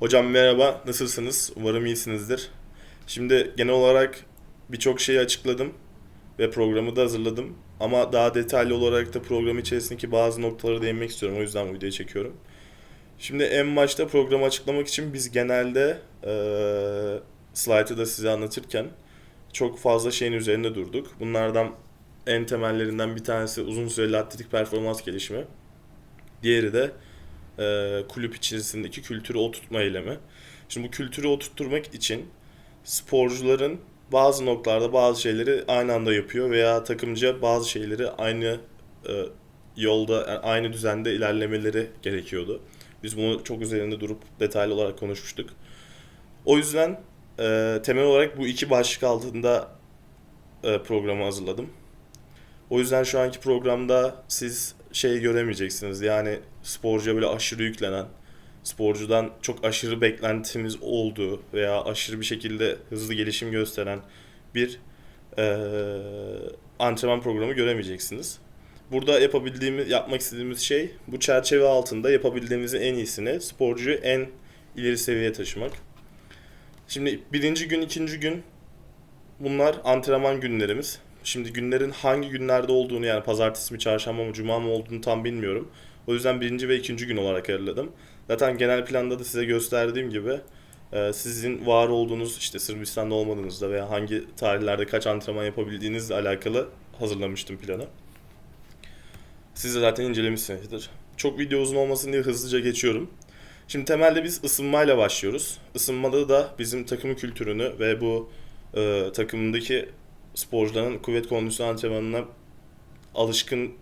Hocam merhaba, nasılsınız? Umarım iyisinizdir. Şimdi genel olarak birçok şeyi açıkladım ve programı da hazırladım. Ama daha detaylı olarak da program içerisindeki bazı noktalara değinmek istiyorum. O yüzden bu videoyu çekiyorum. Şimdi en başta programı açıklamak için biz genelde eee slide'ı da size anlatırken çok fazla şeyin üzerinde durduk. Bunlardan en temellerinden bir tanesi uzun süreli atletik performans gelişimi. Diğeri de e, kulüp içerisindeki kültürü oturtma eylemi. Şimdi bu kültürü oturtturmak için sporcuların bazı noktalarda bazı şeyleri aynı anda yapıyor veya takımca bazı şeyleri aynı e, yolda yani aynı düzende ilerlemeleri gerekiyordu. Biz bunu çok üzerinde durup detaylı olarak konuşmuştuk. O yüzden e, temel olarak bu iki başlık altında e, programı hazırladım. O yüzden şu anki programda siz şey göremeyeceksiniz. Yani sporcuya böyle aşırı yüklenen, sporcudan çok aşırı beklentimiz olduğu veya aşırı bir şekilde hızlı gelişim gösteren bir eee, antrenman programı göremeyeceksiniz. Burada yapabildiğimiz, yapmak istediğimiz şey bu çerçeve altında yapabildiğimizin en iyisini sporcuyu en ileri seviyeye taşımak. Şimdi birinci gün, ikinci gün bunlar antrenman günlerimiz. Şimdi günlerin hangi günlerde olduğunu yani pazartesi mi, çarşamba mı, cuma mı olduğunu tam bilmiyorum. O yüzden birinci ve ikinci gün olarak ayarladım. Zaten genel planda da size gösterdiğim gibi e, sizin var olduğunuz işte Sırbistan'da olmadığınızda veya hangi tarihlerde kaç antrenman yapabildiğinizle alakalı hazırlamıştım planı. Siz de zaten incelemişsinizdir. Çok video uzun olmasın diye hızlıca geçiyorum. Şimdi temelde biz ısınmayla başlıyoruz. Isınmada da bizim takım kültürünü ve bu e, takımındaki sporcuların kuvvet kondisyon antrenmanına alışkın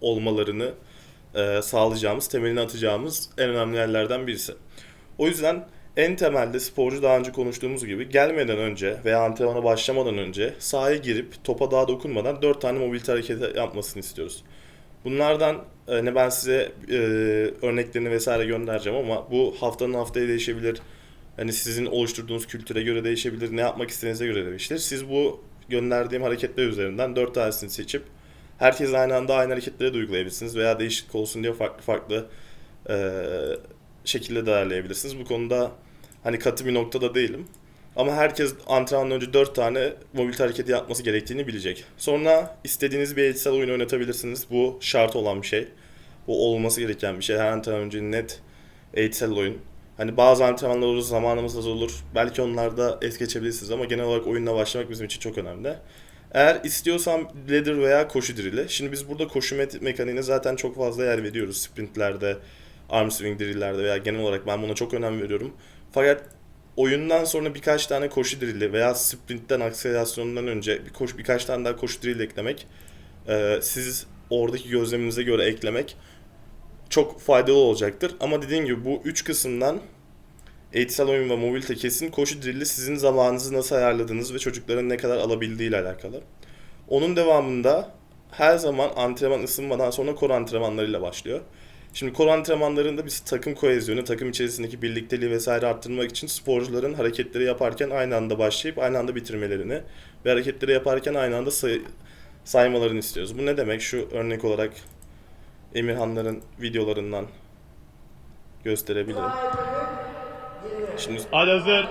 olmalarını e, sağlayacağımız, temelini atacağımız en önemli yerlerden birisi. O yüzden en temelde sporcu daha önce konuştuğumuz gibi gelmeden önce veya antrenmana başlamadan önce sahaya girip topa daha dokunmadan 4 tane mobilite hareketi yapmasını istiyoruz. Bunlardan ne ben size e, örneklerini vesaire göndereceğim ama bu haftanın haftaya değişebilir. Hani sizin oluşturduğunuz kültüre göre değişebilir, ne yapmak istediğinize göre değişir. Siz bu gönderdiğim hareketler üzerinden 4 tanesini seçip herkes aynı anda aynı hareketleri de uygulayabilirsiniz veya değişiklik olsun diye farklı farklı e, şekilde değerleyebilirsiniz. Bu konuda hani katı bir noktada değilim. Ama herkes antrenmandan önce 4 tane mobilite hareketi yapması gerektiğini bilecek. Sonra istediğiniz bir eğitsel oyun oynatabilirsiniz. Bu şart olan bir şey. Bu olması gereken bir şey. Her antrenman önce net eğitsel oyun. Hani bazı antrenmanlar olur, zamanımız az olur. Belki onlarda es geçebilirsiniz ama genel olarak oyunla başlamak bizim için çok önemli. Eğer istiyorsam ladder veya koşu drill'i. Şimdi biz burada koşu me- mekaniğine zaten çok fazla yer veriyoruz. Sprintlerde, arm swing drill'lerde veya genel olarak ben buna çok önem veriyorum. Fakat oyundan sonra birkaç tane koşu drill'i veya sprintten akselerasyonundan önce bir koş, birkaç tane daha koşu drill eklemek, e, siz oradaki gözleminize göre eklemek çok faydalı olacaktır. Ama dediğim gibi bu üç kısımdan eğitsel oyun ve mobilite kesin koşu drilli sizin zamanınızı nasıl ayarladığınız ve çocukların ne kadar alabildiği ile alakalı. Onun devamında her zaman antrenman ısınmadan sonra kor antrenmanlarıyla başlıyor. Şimdi kor antrenmanlarında biz takım koezyonu, takım içerisindeki birlikteliği vesaire arttırmak için sporcuların hareketleri yaparken aynı anda başlayıp aynı anda bitirmelerini ve hareketleri yaparken aynı anda say- saymalarını istiyoruz. Bu ne demek? Şu örnek olarak Emirhanların videolarından gösterebilirim. Şimdi Hadi hazır.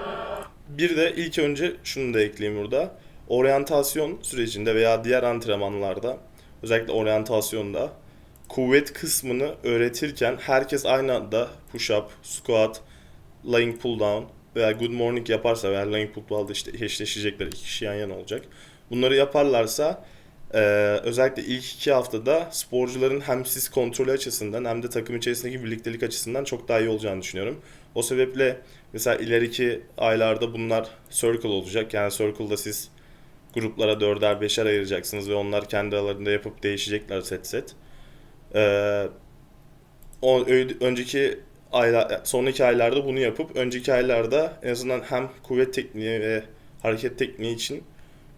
bir de ilk önce şunu da ekleyeyim burada. Oryantasyon sürecinde veya diğer antrenmanlarda özellikle oryantasyonda kuvvet kısmını öğretirken herkes aynı anda push-up, squat, lying pull down veya good morning yaparsa veya lying pull down'da işte eşleşecekler iki kişi yan yana olacak. Bunları yaparlarsa eee, özellikle ilk iki haftada sporcuların hem siz kontrolü açısından hem de takım içerisindeki birliktelik açısından çok daha iyi olacağını düşünüyorum. O sebeple mesela ileriki aylarda bunlar circle olacak. Yani circle'da siz gruplara dörder beşer ayıracaksınız ve onlar kendi aralarında yapıp değişecekler set set. Ee, o önceki aylar, sonraki aylarda bunu yapıp önceki aylarda en azından hem kuvvet tekniği ve hareket tekniği için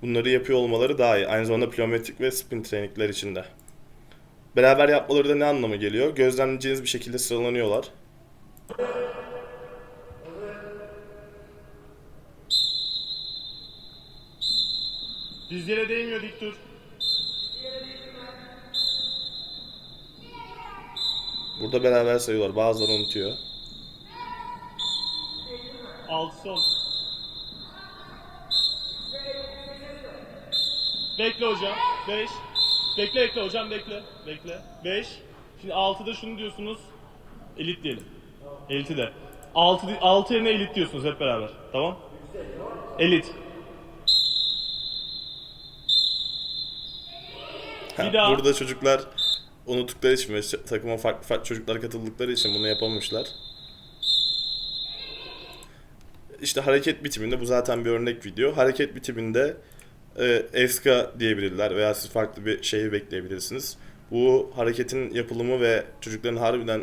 bunları yapıyor olmaları daha iyi. Aynı zamanda plyometrik ve sprint trainikler için de. Beraber yapmaları da ne anlama geliyor? Gözlemleyeceğiniz bir şekilde sıralanıyorlar. Diz yere değmiyor dik dur. Burada beraber sayıyorlar. Bazıları unutuyor. 6 son. Bekle hocam. 5. Bekle bekle hocam bekle. Bekle. 5. Şimdi 6'da şunu diyorsunuz. Elit diyelim. Elit'i de. 6, 6 yerine elit diyorsunuz hep beraber. Tamam? Elit. Ha, Bir daha. Burada çocuklar unuttukları için ve takıma farklı farklı çocuklar katıldıkları için bunu yapamamışlar. İşte hareket bitiminde bu zaten bir örnek video. Hareket bitiminde e, ESKA diyebilirler veya siz farklı bir şeyi bekleyebilirsiniz. Bu hareketin yapılımı ve çocukların harbiden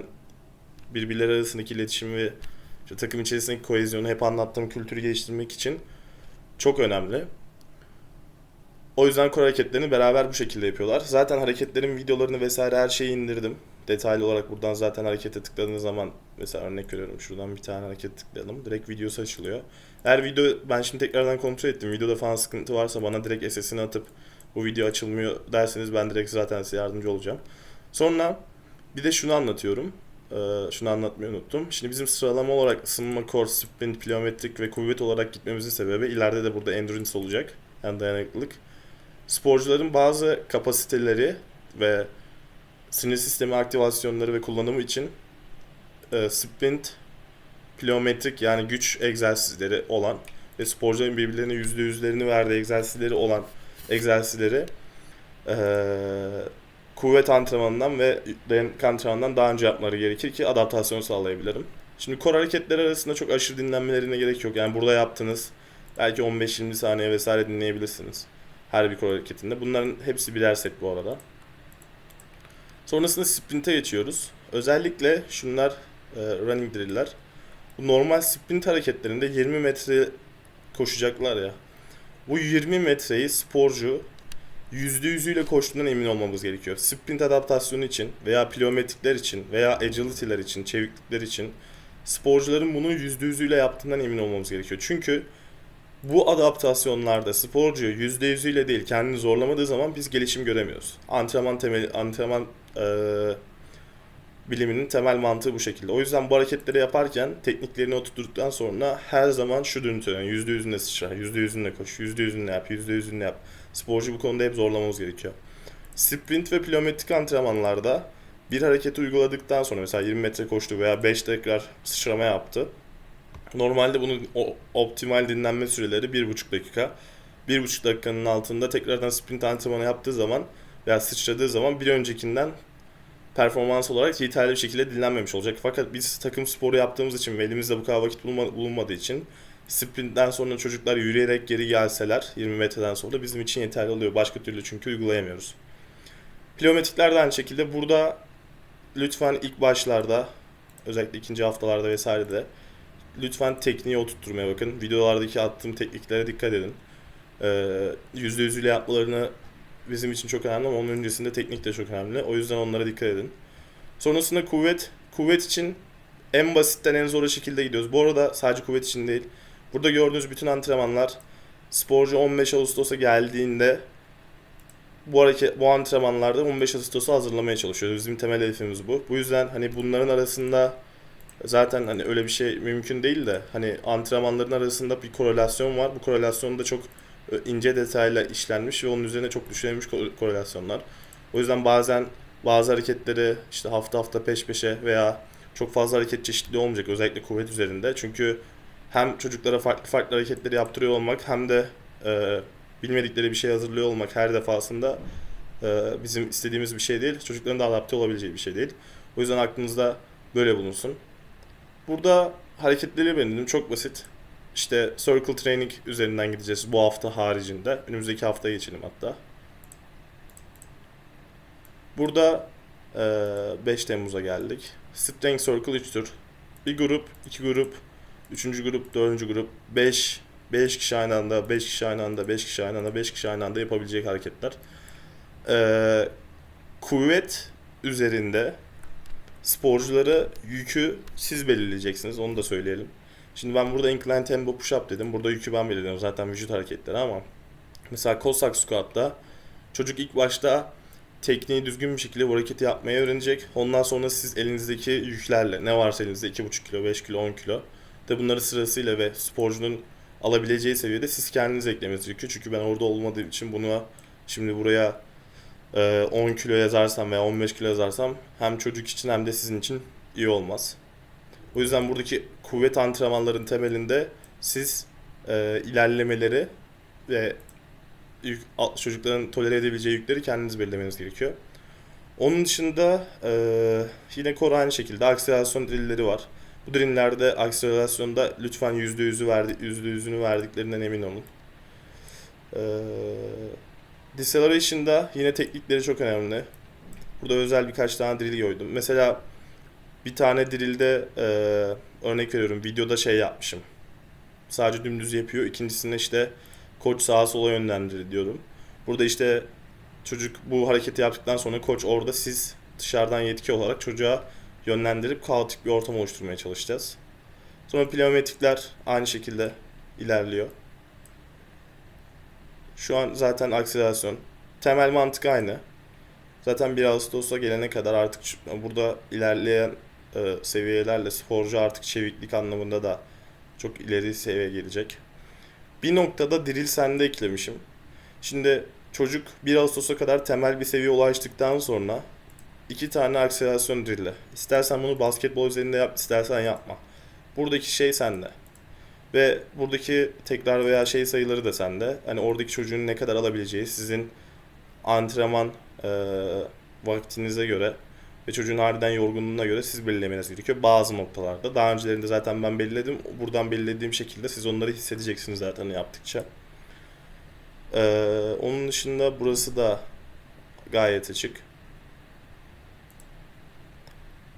birbirleri arasındaki iletişimi ve işte takım içerisindeki kohezyonu hep anlattığım kültürü geliştirmek için çok önemli. O yüzden kor hareketlerini beraber bu şekilde yapıyorlar. Zaten hareketlerin videolarını vesaire her şeyi indirdim. Detaylı olarak buradan zaten harekete tıkladığınız zaman mesela örnek veriyorum şuradan bir tane hareket tıklayalım. Direkt videosu açılıyor. Eğer video ben şimdi tekrardan kontrol ettim. Videoda falan sıkıntı varsa bana direkt SS'ini atıp bu video açılmıyor derseniz ben direkt zaten size yardımcı olacağım. Sonra bir de şunu anlatıyorum. Ee, şunu anlatmayı unuttum. Şimdi bizim sıralama olarak ısınma, core, sprint, plyometrik ve kuvvet olarak gitmemizin sebebi ileride de burada endurance olacak. Yani dayanıklılık sporcuların bazı kapasiteleri ve sinir sistemi aktivasyonları ve kullanımı için e, sprint, plyometrik yani güç egzersizleri olan ve sporcuların birbirlerine yüzde yüzlerini verdiği egzersizleri olan egzersizleri e, kuvvet antrenmanından ve dayanıklık antrenmanından daha önce yapmaları gerekir ki adaptasyon sağlayabilirim. Şimdi kor hareketleri arasında çok aşırı dinlenmelerine gerek yok. Yani burada yaptığınız belki 15-20 saniye vesaire dinleyebilirsiniz her bir kol hareketinde. Bunların hepsi birer set bu arada. Sonrasında sprinte geçiyoruz. Özellikle şunlar e, running drill'ler. Normal sprint hareketlerinde 20 metre koşacaklar ya. Bu 20 metreyi sporcu %100'üyle koştuğundan emin olmamız gerekiyor. Sprint adaptasyonu için veya plyometrikler için veya agility'ler için, çeviklikler için sporcuların bunu %100'üyle yaptığından emin olmamız gerekiyor. Çünkü bu adaptasyonlarda sporcu %100'üyle değil kendini zorlamadığı zaman biz gelişim göremiyoruz. Antrenman temeli, antrenman eee, biliminin temel mantığı bu şekilde. O yüzden bu hareketleri yaparken tekniklerini oturttuktan sonra her zaman şu dürtü yani %100'ünle sıçra, %100'ünle koş, %100'ünle yap, %100'ünle yap. Sporcu bu konuda hep zorlamamız gerekiyor. Sprint ve plyometrik antrenmanlarda bir hareketi uyguladıktan sonra mesela 20 metre koştu veya 5 tekrar sıçrama yaptı. Normalde bunun optimal dinlenme süreleri 1,5 dakika. 1,5 dakikanın altında tekrardan sprint antrenmanı yaptığı zaman veya sıçradığı zaman bir öncekinden performans olarak yeterli bir şekilde dinlenmemiş olacak. Fakat biz takım sporu yaptığımız için ve elimizde bu kadar vakit bulunma- bulunmadığı için sprintten sonra çocuklar yürüyerek geri gelseler 20 metreden sonra bizim için yeterli oluyor. Başka türlü çünkü uygulayamıyoruz. Plyometrikler de aynı şekilde burada lütfen ilk başlarda özellikle ikinci haftalarda vesairede lütfen tekniği oturtturmaya bakın. Videolardaki attığım tekniklere dikkat edin. Ee, %100 ile yapmalarını bizim için çok önemli ama onun öncesinde teknik de çok önemli. O yüzden onlara dikkat edin. Sonrasında kuvvet. Kuvvet için en basitten en zora şekilde gidiyoruz. Bu arada sadece kuvvet için değil. Burada gördüğünüz bütün antrenmanlar sporcu 15 Ağustos'a geldiğinde bu hareket bu antrenmanlarda 15 Ağustos'u hazırlamaya çalışıyoruz. Bizim temel hedefimiz bu. Bu yüzden hani bunların arasında zaten hani öyle bir şey mümkün değil de hani antrenmanların arasında bir korelasyon var. Bu korelasyon da çok ince detayla işlenmiş ve onun üzerine çok düşünülmüş ko- korelasyonlar. O yüzden bazen bazı hareketleri işte hafta hafta peş peşe veya çok fazla hareket çeşitliliği olmayacak özellikle kuvvet üzerinde. Çünkü hem çocuklara farklı farklı hareketleri yaptırıyor olmak hem de e, bilmedikleri bir şey hazırlıyor olmak her defasında e, bizim istediğimiz bir şey değil. Çocukların da adapte olabileceği bir şey değil. O yüzden aklınızda böyle bulunsun. Burada hareketleri belirledim. Çok basit. İşte circle training üzerinden gideceğiz bu hafta haricinde. Önümüzdeki haftaya geçelim hatta. Burada eee, 5 Temmuz'a geldik. Strength Circle 3 tür. Bir grup, iki grup, üçüncü grup, dördüncü grup, 5 5 kişi aynı anda, 5 kişi aynı anda, 5 kişi aynı anda, 5 kişi aynı anda yapabilecek hareketler. Eee, kuvvet üzerinde sporcuları yükü siz belirleyeceksiniz. Onu da söyleyelim. Şimdi ben burada incline tempo push up dedim. Burada yükü ben belirliyorum. Zaten vücut hareketleri ama mesela Cossack squat'ta çocuk ilk başta tekniği düzgün bir şekilde bu hareketi yapmayı öğrenecek. Ondan sonra siz elinizdeki yüklerle ne varsa elinizde 2,5 kilo, 5 kilo, 10 kilo De bunları sırasıyla ve sporcunun alabileceği seviyede siz kendiniz eklemeniz gerekiyor. Çünkü ben orada olmadığım için bunu şimdi buraya e, 10 kilo yazarsam veya 15 kilo yazarsam hem çocuk için hem de sizin için iyi olmaz. O yüzden buradaki kuvvet antrenmanların temelinde siz e, ilerlemeleri ve yük, çocukların tolere edebileceği yükleri kendiniz belirlemeniz gerekiyor. Onun dışında e, yine core aynı şekilde akselerasyon drillleri var. Bu drillerde akselerasyonda lütfen %100'ü verdi, %100'ünü verdiklerinden emin olun. E, deceleration'da yine teknikleri çok önemli. Burada özel birkaç tane drill koydum. Mesela bir tane drillde e, örnek veriyorum videoda şey yapmışım. Sadece dümdüz yapıyor. İkincisinde işte koç sağa sola yönlendir diyorum. Burada işte çocuk bu hareketi yaptıktan sonra koç orada siz dışarıdan yetki olarak çocuğa yönlendirip kaotik bir ortam oluşturmaya çalışacağız. Sonra pliometrikler aynı şekilde ilerliyor. Şu an zaten akselerasyon. Temel mantık aynı. Zaten 1 Ağustos'a gelene kadar artık burada ilerleyen e, seviyelerle sporcu artık çeviklik anlamında da çok ileri seviye gelecek. Bir noktada drill sende eklemişim. Şimdi çocuk 1 Ağustos'a kadar temel bir seviye ulaştıktan sonra iki tane akselerasyon drill'i. İstersen bunu basketbol üzerinde yap, istersen yapma. Buradaki şey sende. Ve buradaki tekrar veya şey sayıları da sende. Hani oradaki çocuğun ne kadar alabileceği sizin antrenman e, vaktinize göre ve çocuğun harbiden yorgunluğuna göre siz belirlemeniz gerekiyor bazı noktalarda. Daha öncelerinde zaten ben belirledim. Buradan belirlediğim şekilde siz onları hissedeceksiniz zaten yaptıkça. Ee, onun dışında burası da gayet açık.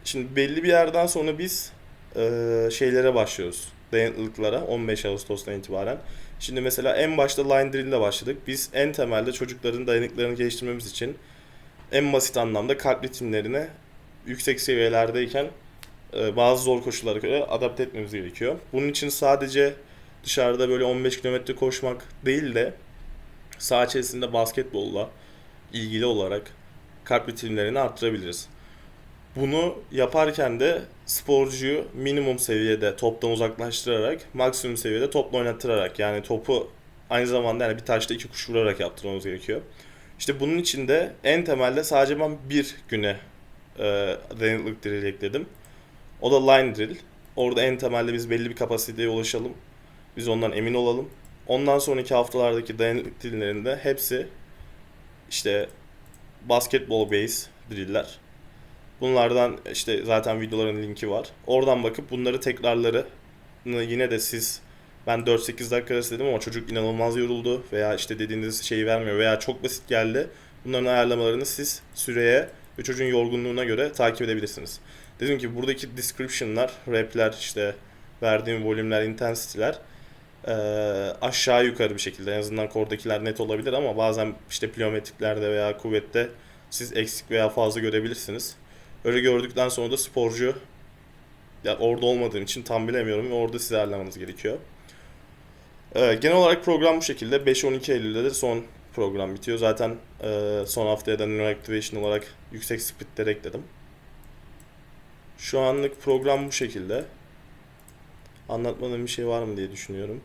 Şimdi belli bir yerden sonra biz e, şeylere başlıyoruz. Dayanıklılıklara 15 Ağustos'tan itibaren. Şimdi mesela en başta line drill ile başladık. Biz en temelde çocukların dayanıklarını geliştirmemiz için en basit anlamda kalp ritimlerine yüksek seviyelerdeyken e, bazı zor koşullara göre adapte etmemiz gerekiyor. Bunun için sadece dışarıda böyle 15 kilometre koşmak değil de saha içerisinde basketbolla ilgili olarak kalp ritimlerini arttırabiliriz. Bunu yaparken de sporcuyu minimum seviyede toptan uzaklaştırarak maksimum seviyede topla oynattırarak yani topu aynı zamanda yani bir taşla iki kuş vurarak yaptırmamız gerekiyor. İşte bunun için de en temelde sadece ben bir güne e, dayanıklılık drill ekledim. O da line drill. Orada en temelde biz belli bir kapasiteye ulaşalım. Biz ondan emin olalım. Ondan sonraki haftalardaki dayanıklık drilllerinde hepsi işte basketball base driller. Bunlardan işte zaten videoların linki var. Oradan bakıp bunları tekrarları yine de siz ben 4-8 dakika arası dedim ama çocuk inanılmaz yoruldu veya işte dediğiniz şeyi vermiyor veya çok basit geldi. Bunların ayarlamalarını siz süreye ve çocuğun yorgunluğuna göre takip edebilirsiniz. Dedim ki buradaki description'lar, rap'ler, işte verdiğim volümler, intensity'ler eee, aşağı yukarı bir şekilde en azından kordakiler net olabilir ama bazen işte pliometriklerde veya kuvvette siz eksik veya fazla görebilirsiniz. Öyle gördükten sonra da sporcu ya orada olmadığım için tam bilemiyorum ve orada size ayarlamanız gerekiyor. Ee, genel olarak program bu şekilde. 5-12 Eylül'de de son program bitiyor. Zaten e, son haftaya da New Activation olarak yüksek splitleri ekledim. Şu anlık program bu şekilde. Anlatmadığım bir şey var mı diye düşünüyorum.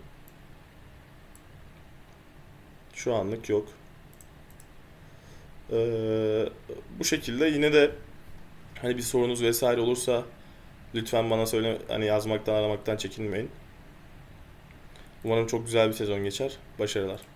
Şu anlık yok. Ee, bu şekilde yine de hani bir sorunuz vesaire olursa lütfen bana söyle hani yazmaktan aramaktan çekinmeyin. Umarım çok güzel bir sezon geçer. Başarılar.